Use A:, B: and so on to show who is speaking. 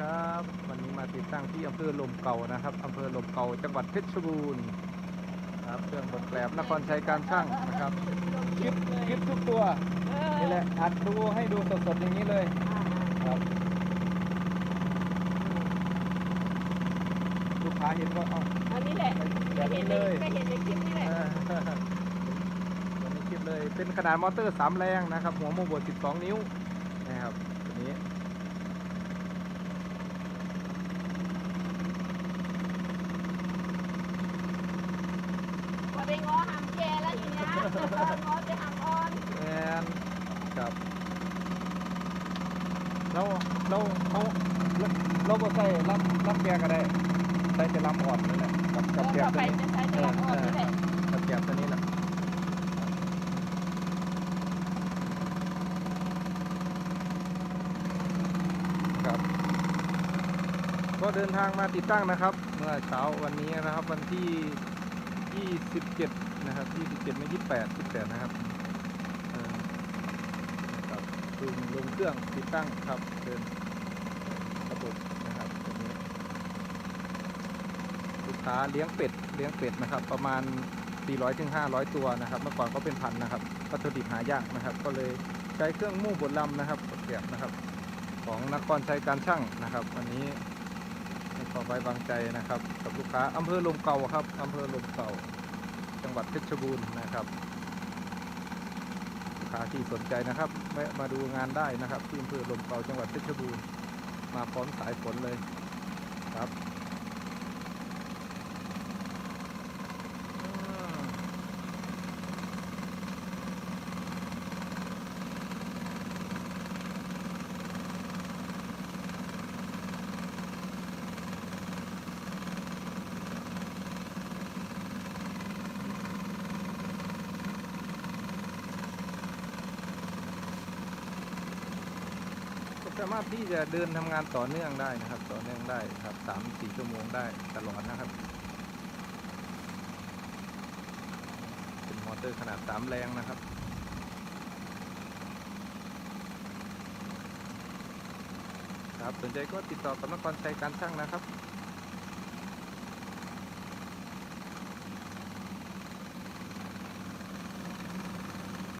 A: ครับ วันนี้มาติดตั้งที่อำเภอลมเก่านะครับอำเภอลมเก่าจังหวัดเพชรบูรณ์ครับเครื่องบดแกลบนครชัยการช่างนะครับคลิปคลิปทุกตัวนี่แหละอัดดูให้ดูสดๆอย่างนี้เลยครับลูกค้าเห็นก็เอ้า
B: อันนี้แหละ
A: แบบนี้เลย
B: ก็เห็นในคลิปนี่แหละ
A: เออวันนี้คลิปเลยเป็นขนาดมอเตอร์สามแรงนะครับ หัวโมบด12 นิ้วนะครับตัวนี้
B: พอได้ง้อหามแกแล้ว ทีเนี้ยง้อจะหามอ่อน
A: แอนครับเราเราเขาเราเราบ่ใส่ลำลำแกก็ได้ใส่แต่ลำอ่อนนั่นแหละกับกับแก
B: ตั
A: วนี้
B: จะใช้จะรับอ่อนนี่แหละ
A: กับแกตัวนี้แหละครับ ก็เดินทางมาติดตั้งนะครับ เมื่อเช้าวันนี้นะครับวันที่ 27นะครับ27ไม่28 28นะครับเออนะครับลงลงเครื่องติดตั้งครับเดินระบบนะครับตรงนี้ลูกค้าเลี้ยงเป็ดเลี้ยงเป็ดนะครับ ประมาณ 400ถึง500ตัวนะครับ เมื่อก่อนก็เป็นพันนะครับวัตถุดิบหายากนะครับ ก็เลยใช้เครื่องมู่บดลำนะครับเสียบนะครับ ของนครชัยการช่างนะครับวันนี้ ขอไว้วางใจนะครับ กับลูกค้าอำเภอลมเก่าครับอำเภอลมเก่า จังหวัดเพชรบูรณ์นะครับ ลูกค้าที่สนใจนะครับแวะมาดูงานได้นะครับ ที่อำเภอลมเก่าจังหวัดเพชรบูรณ์มาพร้อมสายฝนเลยครับอืม ก็ สามารถที่จะเดินทำงานต่อเนื่องได้นะครับ ต่อเนื่องได้ครับสามสี่ชั่วโมงได้ตลอดนะครับ เป็นมอเตอร์ขนาดสามแรงนะครับครับสนใจก็ติดต่อกับนครชัยการช่างนะครับ